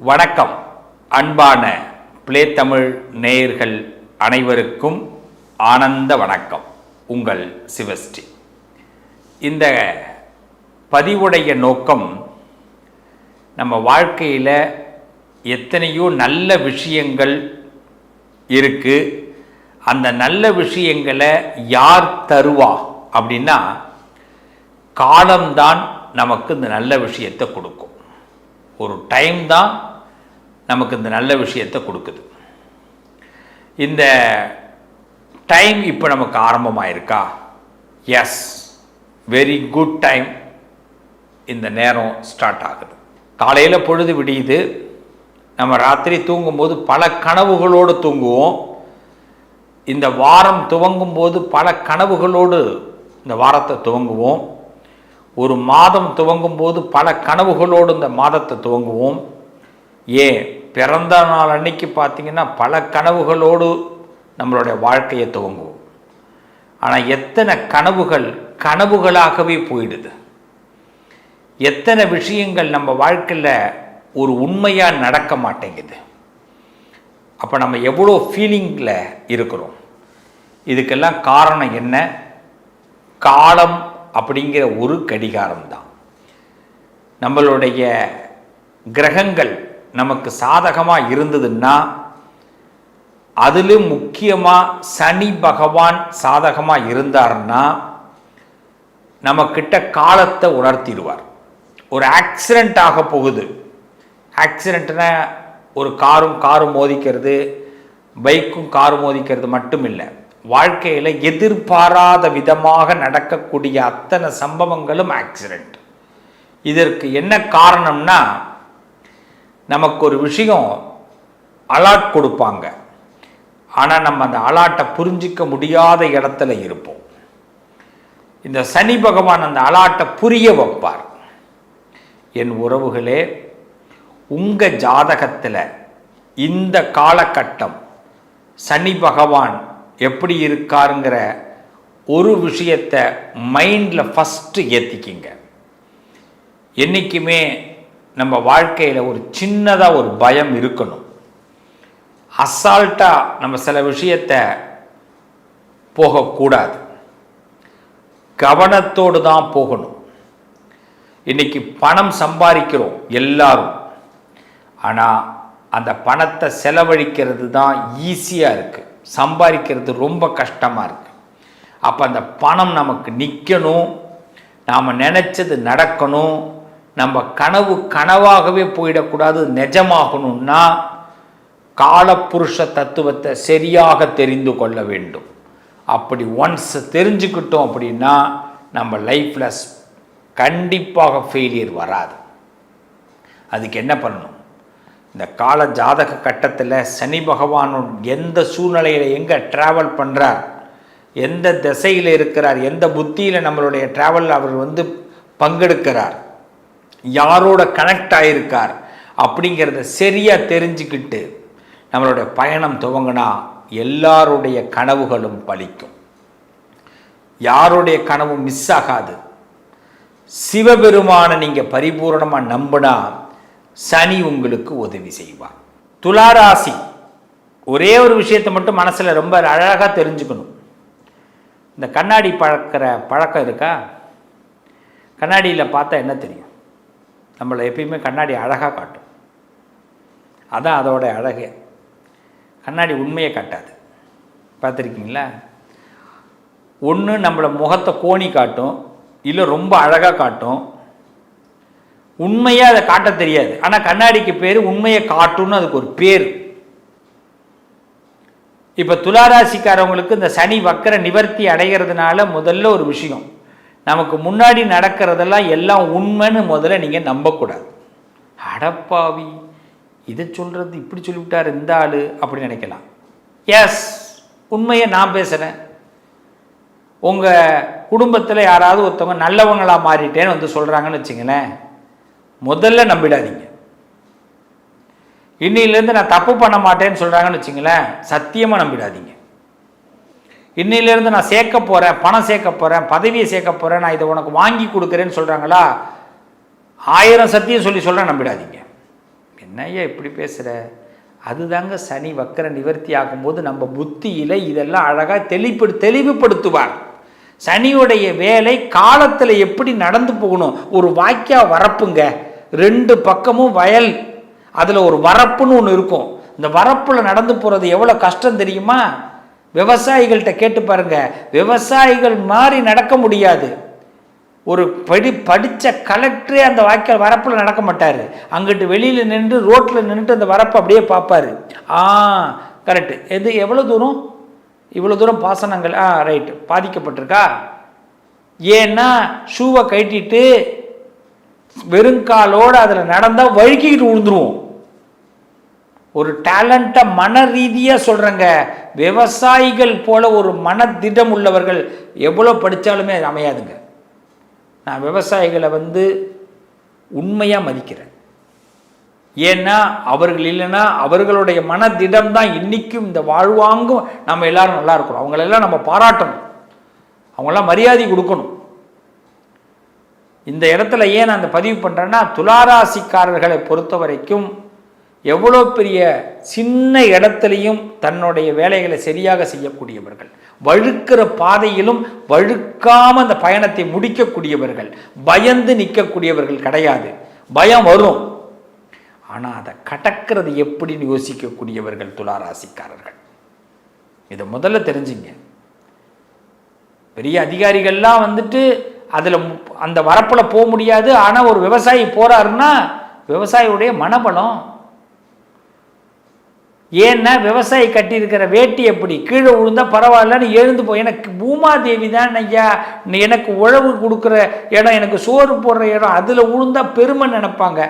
வணக்கம். அன்பான பிளே தமிழ் நேயர்கள் அனைவருக்கும் ஆனந்த வணக்கம். உங்கள் சிவஸ்ரீ. இந்த பதிவுடைய நோக்கம் நம்ம வாழ்க்கையில் எத்தனையோ நல்ல விஷயங்கள் இருக்குது அந்த நல்ல விஷயங்களை யார் தருவா அப்படின்னா காலம்தான் நமக்கு இந்த நல்ல விஷயத்தை கொடுக்கும். ஒரு டைம் தான் நமக்கு இந்த நல்ல விஷயத்தை கொடுக்குது. இந்த டைம் இப்போ நமக்கு ஆரம்பமாயிருக்கா? எஸ் வெரி குட் டைம் இந்த நேரம் ஸ்டார்ட் ஆகுது. காலையில் பொழுது விடியுது. நம்ம ராத்திரி தூங்கும்போது பல கனவுகளோடு தூங்குவோம். இந்த வாரம் துவங்கும் போது பல கனவுகளோடு இந்த வாரத்தை துவங்குவோம். ஒரு மாதம் துவங்கும் போது பல கனவுகளோடு இந்த மாதத்தை துவங்குவோம். ஏன்? பிறந்த நாள் அன்னைக்கு பார்த்தீங்கன்னா பல கனவுகளோடு நம்மளுடைய வாழ்க்கையை துவங்குவோம். ஆனால் எத்தனை கனவுகள் கனவுகளாகவே போயிடுது. எத்தனை விஷயங்கள் நம்ம வாழ்க்கையில் ஒரு உண்மையாக நடக்க மாட்டேங்குது. அப்போ நம்ம எவ்வளோ ஃபீலிங்கில் இருக்கிறோம். இதுக்கெல்லாம் காரணம் என்ன? காலம் அப்படிங்கிற ஒரு கடிகாரம்தான். நம்மளுடைய கிரகங்கள் நமக்கு சாதகமாக இருந்ததுன்னா அதிலும் முக்கியமாக சனி பகவான் சாதகமாக இருந்தார்னா நம்மக்கிட்ட காலத்தை உணர்த்திடுவார். ஒரு ஆக்சிடெண்ட் ஆக போகுது. ஆக்சிடெண்ட்னா ஒரு காரும் காரும் மோதிக்கிறது பைக்கும் காரும் மோதிக்கிறது மட்டும் இல்லை வாழ்க்கையில் எதிர்பாராத விதமாக நடக்கக்கூடிய அத்தனை சம்பவங்களும் ஆக்சிடெண்ட் இதற்கு என்ன காரணம்னா நமக்கு ஒரு விஷயம் அலாட் கொடுப்பாங்க. ஆனால் நம்ம அந்த அலாட்டை புரிஞ்சிக்க முடியாத இடத்துல இருப்போம். இந்த சனி பகவான் அந்த அலாட்டை புரிய வைப்பார். என் உறவுகளே உங்கள் ஜாதகத்தில் இந்த காலகட்டம் சனி பகவான் எப்படி இருக்காருங்கிற ஒரு விஷயத்தை மைண்டில் ஃபஸ்ட்டு ஏற்றிக்கிங்க என்றைக்குமே நம்ம வாழ்க்கையில் ஒரு சின்னதாக ஒரு பயம் இருக்கணும். அசால்ட்டாக நம்ம சில விஷயத்தை போகக்கூடாது. கவனத்தோடு தான் போகணும். இன்றைக்கி பணம் சம்பாதிக்கிறோம் எல்லாரும். ஆனால் அந்த பணத்தை செலவழிக்கிறது தான் ஈஸியாக இருக்குது சம்பாதிக்கிறது ரொம்ப கஷ்டமாக இருக்குது அப்போ அந்த பணம் நமக்கு நிற்கணும் நாம் நினச்சது நடக்கணும் நம்ம கனவு கனவாகவே போயிடக்கூடாது நிஜமாகணும்னா காலப்புருஷ தத்துவத்தை சரியாக தெரிந்து கொள்ள வேண்டும். அப்படி ஒன்ஸ் தெரிஞ்சுக்கிட்டோம் அப்படின்னா நம்ம லைஃப்பில் கண்டிப்பாக ஃபெயிலியர் வராது. அதுக்கு என்ன பண்ணணும்? இந்த கால ஜாதக கட்டத்தில் சனி பகவான் எந்த சூழ்நிலையில் எங்கே ட்ராவல் பண்ணுறார் எந்த திசையில் இருக்கிறார் எந்த புத்தியில் நம்மளுடைய ட்ராவல் அவர் வந்து பங்கெடுக்கிறார் யாரோட கனெக்ட் ஆகியிருக்கார் அப்படிங்கிறத சரியாக தெரிஞ்சுக்கிட்டு நம்மளுடைய பயணம் துவங்கினா எல்லாருடைய கனவுகளும் பலிக்கும். யாருடைய கனவும் மிஸ் ஆகாது. சிவபெருமானை நீங்கள் பரிபூரணமாக நம்பினா சனி உங்களுக்கு உதவி செய்வார். துளாராசி ஒரே ஒரு விஷயத்தை மட்டும் மனசில் ரொம்ப அழகாக தெரிஞ்சுக்கணும். இந்த கண்ணாடி பழக்கிற பழக்கம் இருக்கா? கண்ணாடியில் பார்த்தா என்ன தெரியும்? நம்மளை எப்பயுமே கண்ணாடி அழகாக காட்டும். அதான் அதோட அழகு. கண்ணாடி உண்மையை காட்டாது. பார்த்துருக்கீங்களா? ஒன்று நம்மளை முகத்தை கோணி காட்டும் இல்லை ரொம்ப அழகாக காட்டும் உண்மையாக அதை காட்ட தெரியாது. ஆனால் கண்ணாடிக்கு பேர் உண்மையை காட்டும்னு அதுக்கு ஒரு பேர். இப்போ துளாராசிக்காரவங்களுக்கு இந்த சனி வக்கர நிவர்த்தி அடைகிறதுனால முதல்ல ஒரு விஷயம் நமக்கு முன்னாடி நடக்கிறதெல்லாம் எல்லாம் உண்மைன்னு முதல்ல நீங்கள் நம்பக்கூடாது. அடப்பாவி இதை சொல்கிறது இப்படி சொல்லிவிட்டார் இந்த ஆள் அப்படின்னு நினைக்கலாம். எஸ் உண்மையை நான் பேசுகிறேன் உங்கள் குடும்பத்தில் யாராவது ஒருத்தவங்க நல்லவங்களாக மாறிட்டேன்னு வந்து சொல்கிறாங்கன்னு வச்சுங்களேன். முதல்ல நம்பிடாதீங்க. இன்னிலேருந்து நான் தப்பு பண்ண மாட்டேன்னு சொல்கிறாங்கன்னு வச்சுங்களேன் சத்தியமாக நம்பிடாதீங்க. இன்னிலேருந்து நான் சேர்க்க போகிறேன் பணம் சேர்க்க போகிறேன் பதவியை சேர்க்க போகிறேன் நான் இதை உனக்கு வாங்கி கொடுக்குறேன்னு சொல்கிறாங்களா ஆயிரம் சத்தியம் சொல்லி சொல்கிறேன் நம்பிடாதீங்க. என்னய்யா இப்படி பேசுகிற அதுதாங்க சனி வக்கர நிவர்த்தி ஆகும்போது நம்ம புத்தியில் இதெல்லாம் அழகாக தெளிப்பு தெளிவுபடுத்துவார். சனியுடைய வேலை காலத்தில் எப்படி நடந்து போகணும்? ஒரு வாய்க்கா வரப்புங்க. ரெண்டு பக்கமும் வயல். அதில் ஒரு வரப்புன்னு ஒன்று இருக்கும். இந்த வரப்பில் நடந்து போகிறது எவ்வளோ கஷ்டம் தெரியுமா? விவசாயிகள்கிட்ட கேட்டு பாருங்க. விவசாயிகள் மாதிரி நடக்க முடியாது. ஒரு படி படித்த கலெக்டரே அந்த வாய்க்கால் வரப்பில் நடக்க மாட்டார். அங்கிட்டு வெளியில் நின்று ரோட்டில் நின்றுட்டு அந்த வரப்பை அப்படியே பார்ப்பாரு. ஆ கரெக்டு எது எவ்வளோ தூரம்? இவ்வளோ தூரம் பாசனங்கள் ஆ ரைட்டு பாதிக்கப்பட்டிருக்கா? ஏன்னா ஷூவை கட்டிட்டு வெறுங்காலோடு அதில் நடந்தால் வழுக்கிக்கிட்டு விழுந்துருவோம் ஒரு டேலண்ட்டை மன ரீதியாக சொல்கிறேங்க விவசாயிகள் போல ஒரு மனதிடம் உள்ளவர்கள் எவ்வளோ படித்தாலுமே அது அமையாதுங்க. நான் விவசாயிகளை வந்து உண்மையாக மதிக்கிறேன். ஏன்னா அவர்கள் இல்லைன்னா அவர்களுடைய மனதிடம் தான் இன்றைக்கும் இந்த வாழ்வாங்கும் நம்ம எல்லாரும் நல்லா இருக்கிறோம் அவங்களெல்லாம் நம்ம பாராட்டணும். அவங்களாம் மரியாதை கொடுக்கணும். இந்த இடத்துல ஏன் நான் அந்த பதிவு பண்ணுறேன்னா துளாராசிக்காரர்களை பொறுத்த வரைக்கும் எவ்வளோ பெரிய சின்ன இடத்துலையும் தன்னுடைய வேலைகளை சரியாக செய்யக்கூடியவர்கள். வழுக்கிற பாதையிலும் வழுக்காமல் அந்த பயணத்தை முடிக்கக்கூடியவர்கள். பயந்து நிற்கக்கூடியவர்கள் கிடையாது. பயம் வரும். ஆனால் அதை கடக்கிறது எப்படின்னு யோசிக்கக்கூடியவர்கள் துளாராசிக்காரர்கள். இதை முதல்ல தெரிஞ்சுங்க. பெரிய அதிகாரிகள்லாம் வந்துட்டு அதில் அந்த வரப்பில் போக முடியாது. ஆனால் ஒரு விவசாயி போகிறாருன்னா விவசாயியுடைய மனபலம். ஏன்னா விவசாயி கட்டியிருக்கிற வேட்டி எப்படி? கீழே விழுந்தால் பரவாயில்லன்னு எழுந்து போய் எனக்கு பூமாதேவி தான் ஐயா. எனக்கு உழவு கொடுக்குற இடம் எனக்கு சோறு போடுற இடம் அதில் விழுந்தா பெருமை நினைப்பாங்க.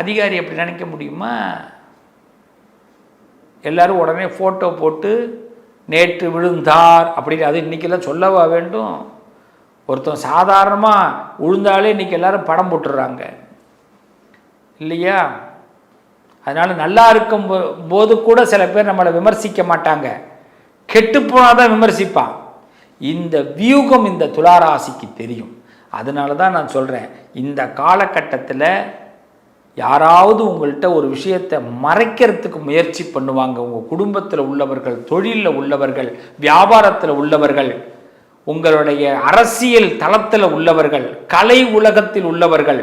அதிகாரி அப்படி நினைக்க முடியுமா? எல்லாரும் உடனே ஃபோட்டோ போட்டு நேற்று விழுந்தார் அப்படின்னு அது இன்றைக்கெல்லாம் சொல்லவா வேண்டும்? ஒருத்தன் சாதாரணமாக விழுந்தாலே இன்றைக்கி எல்லாரும் படம் போட்டுடுறாங்க. இல்லையா? அதனால் நல்லா இருக்கும் போது கூட சில பேர் நம்மளை விமர்சிக்க மாட்டாங்க. கெட்டு போனால் தான் விமர்சிப்பான். இந்த வியூகம் இந்த துளாராசிக்கு தெரியும். அதனால தான் நான் சொல்கிறேன் இந்த காலகட்டத்தில் யாராவது உங்கள்கிட்ட ஒரு விஷயத்தை மறைக்கிறதுக்கு முயற்சி பண்ணுவாங்க. உங்கள் குடும்பத்தில் உள்ளவர்கள் தொழிலில் உள்ளவர்கள் வியாபாரத்தில் உள்ளவர்கள். உங்களுடைய அரசியல் தளத்தில் உள்ளவர்கள் கலை உலகத்தில் உள்ளவர்கள்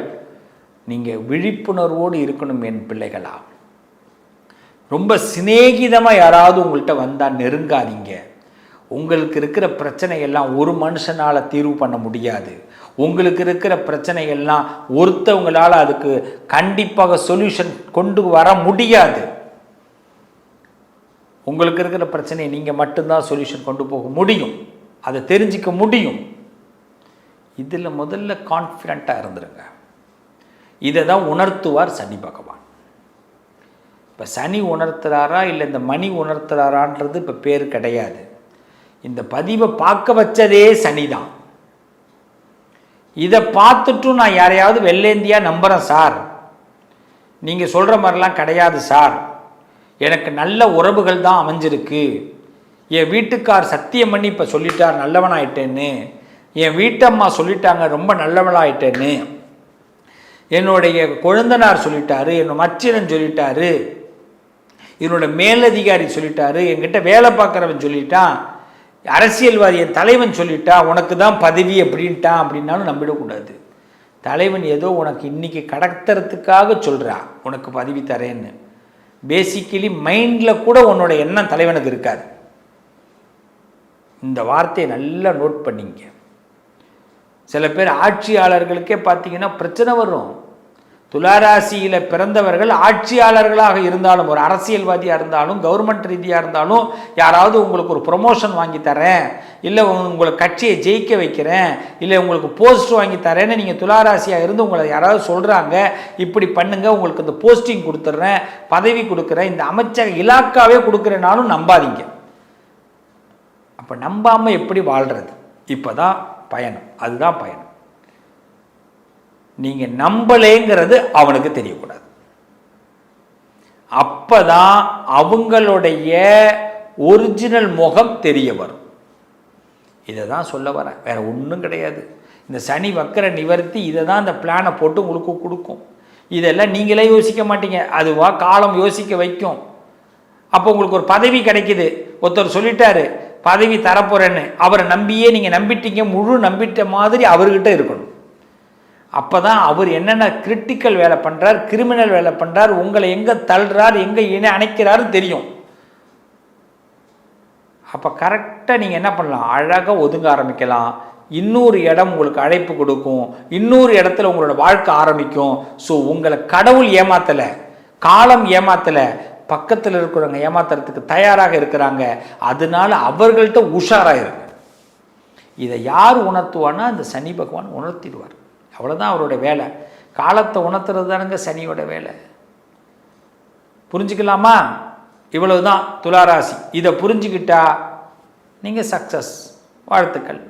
நீங்கள் விழிப்புணர்வோடு இருக்கணும் என் பிள்ளைகளா. ரொம்ப சிநேகிதமாக யாராவது உங்கள்கிட்ட வந்தால் நெருங்காதீங்க. உங்களுக்கு இருக்கிற பிரச்சனையெல்லாம் ஒரு மனுஷனால் தீர்வு பண்ண முடியாது. உங்களுக்கு இருக்கிற பிரச்சனையெல்லாம் ஒருத்தவங்களால் அதுக்கு கண்டிப்பாக சொல்யூஷன் கொண்டு வர முடியாது. உங்களுக்கு இருக்கிற பிரச்சனையை நீங்கள் மட்டும்தான் சொல்யூஷன் கொண்டு போக முடியும். அதை தெரிஞ்சிக்க முடியும். இதில் முதல்ல கான்ஃபிடண்ட்டாக இருந்துருங்க. இதை தான் உணர்த்துவார் சனி பகவான். இப்போ சனி உணர்த்துறாரா இல்லை இந்த மணி உணர்த்துறாரான்றது இப்போ பேர் கிடையாது. இந்த பதிவை பார்க்க வச்சதே சனி தான். இதை பார்த்துட்டும் நான் யாரையாவது வெள்ளேந்தியாக நம்புகிறேன் சார். நீங்கள் சொல்கிற மாதிரிலாம் கிடையாது சார். எனக்கு நல்ல உறவுகள் தான் அமைஞ்சிருக்கு. என் வீட்டுக்கார் சத்தியம் பண்ணி இப்போ சொல்லிட்டார் நல்லவனாயிட்டேன்னு. என் வீட்டம்மா சொல்லிட்டாங்க ரொம்ப நல்லவனாயிட்டேன்னு என்னுடைய குழந்தனார் சொல்லிட்டாரு என்னோட மச்சினன் சொல்லிட்டாரு. என்னோட மேலதிகாரி சொல்லிட்டாரு என்கிட்ட வேலை பார்க்குறவன் சொல்லிட்டான். அரசியல்வாதி என் தலைவன் சொல்லிட்டான் உனக்கு தான் பதவி அப்படின்ட்டான் அப்படின்னாலும் நம்பிடக்கூடாது. தலைவன் ஏதோ உனக்கு இன்னைக்கு கடத்துறதுக்காக சொல்கிறான் உனக்கு பதவி தரேன்னு. பேசிக்கலி மைண்டில் கூட உன்னோட எண்ணம் தலைவனுக்கு இருக்காது. இந்த வார்த்தையை நல்லா நோட் பண்ணிங்க. சில பேர் ஆட்சியாளர்களுக்கே பார்த்தீங்கன்னா பிரச்சனை வரும். துளாராசியில் பிறந்தவர்கள் ஆட்சியாளர்களாக இருந்தாலும் ஒரு அரசியல்வாதியாக இருந்தாலும் கவர்மெண்ட் ரீதியாக இருந்தாலும் யாராவது உங்களுக்கு ஒரு ப்ரொமோஷன் வாங்கி தரேன் இல்லை உங்களுக்கு கட்சியை ஜெயிக்க வைக்கிறேன் இல்லை உங்களுக்கு போஸ்ட் வாங்கி தரேன்னு நீங்கள் துளாராசியாக இருந்து உங்களை யாராவது சொல்கிறாங்க இப்படி பண்ணுங்கள் உங்களுக்கு இந்த போஸ்டிங் கொடுத்துட்றேன் பதவி கொடுக்குறேன் இந்த அமைச்சக இலாக்காவே கொடுக்குறேனாலும் நம்பாதீங்க. அப்போ நம்பாமல் எப்படி வாழ்கிறது இப்போ தான் பயணம். அதுதான் பயணம். நீங்கள் நம்பலேங்கிறது அவனுக்கு தெரியக்கூடாது. அப்போ தான் அவங்களுடைய ஒரிஜினல் முகம் தெரிய வரும். இதை தான் சொல்ல வரேன். வேறு ஒன்றும் கிடையாது. இந்த சனி வக்கர நிவர்த்தி இதை தான் இந்த பிளானை போட்டு உங்களுக்கு கொடுக்கும். இதெல்லாம் நீங்களே யோசிக்க மாட்டீங்க. அதுவா காலம் யோசிக்க வைக்கும். அப்போ உங்களுக்கு ஒரு பதவி கிடைக்குது. ஒருத்தர் சொல்லிட்டாரு பதவி தரப்போறேன்னு அவரை நம்பியே நீங்கள் நம்பிட்டீங்க முழு நம்பிட்ட மாதிரி அவர்கிட்ட இருக்கணும். அப்போ தான் அவர் என்னென்ன கிரிட்டிக்கல் வேலை பண்ணுறார் கிரிமினல் வேலை பண்ணுறார் உங்களை எங்கே தள்ளுறார் எங்கே இணை அணைக்கிறாரு தெரியும். அப்போ கரெக்டாக நீங்கள் என்ன பண்ணலாம்? அழகாக ஒதுங்க ஆரம்பிக்கலாம். இன்னொரு இடம் உங்களுக்கு அழைப்பு கொடுக்கும். இன்னொரு இடத்துல உங்களோட வாழ்க்கை ஆரம்பிக்கும். ஸோ உங்களை கடவுள் ஏமாத்தலை காலம் ஏமாத்தலை பக்கத்தில் இருக்கிறவங்க ஏமாத்துறதுக்கு தயாராக இருக்கிறாங்க அதனால அவர்கள்ட்ட உஷாராக இருங்க. இதை யார் உணர்த்துவான்னா அந்த சனி பகவான் உணர்த்திடுவார். அவ்வளோதான் அவரோட வேலை. காலத்தை உணர்த்துறது தானுங்க சனியோட வேலை. புரிஞ்சுக்கலாமா? இவ்வளவுதான் துளாராசி இதை புரிஞ்சுக்கிட்டா நீங்கள் சக்ஸஸ் வாழ்த்துக்கள்.